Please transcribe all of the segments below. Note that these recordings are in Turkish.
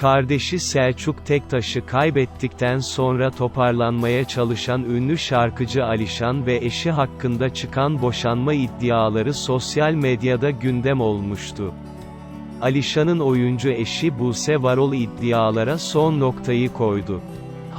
Kardeşi Selçuk Tektaş'ı kaybettikten sonra toparlanmaya çalışan ünlü şarkıcı Alişan ve eşi hakkında çıkan boşanma iddiaları sosyal medyada gündem olmuştu. Alişan'ın oyuncu eşi Buse Varol iddialara son noktayı koydu.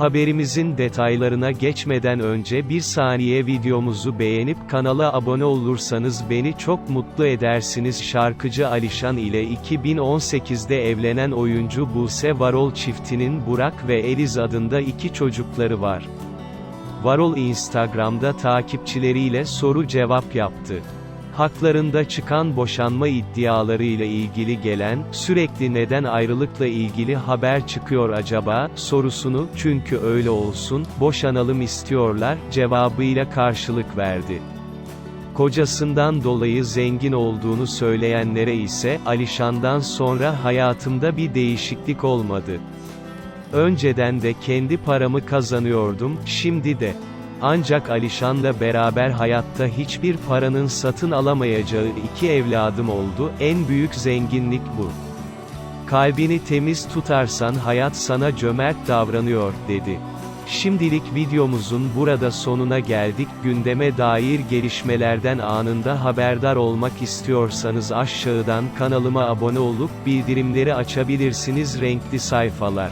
Haberimizin detaylarına geçmeden önce bir saniye videomuzu beğenip kanala abone olursanız beni çok mutlu edersiniz. Şarkıcı Alişan ile 2018'de evlenen oyuncu Buse Varol çiftinin Burak ve Eliz adında iki çocukları var. Varol Instagram'da takipçileriyle soru cevap yaptı. Haklarında çıkan boşanma iddialarıyla ilgili gelen, sürekli neden ayrılıkla ilgili haber çıkıyor acaba, sorusunu, çünkü öyle olsun, boşanalım istiyorlar, cevabıyla karşılık verdi. Kocasından dolayı zengin olduğunu söyleyenlere ise, Alişan'dan sonra hayatımda bir değişiklik olmadı. Önceden de kendi paramı kazanıyordum, şimdi de. Ancak Alişan'la beraber hayatta hiçbir paranın satın alamayacağı iki evladım oldu, en büyük zenginlik bu. Kalbini temiz tutarsan hayat sana cömert davranıyor, dedi. Şimdilik videomuzun burada sonuna geldik. Gündeme dair gelişmelerden anında haberdar olmak istiyorsanız aşağıdan kanalıma abone olup bildirimleri açabilirsiniz renkli sayfalar.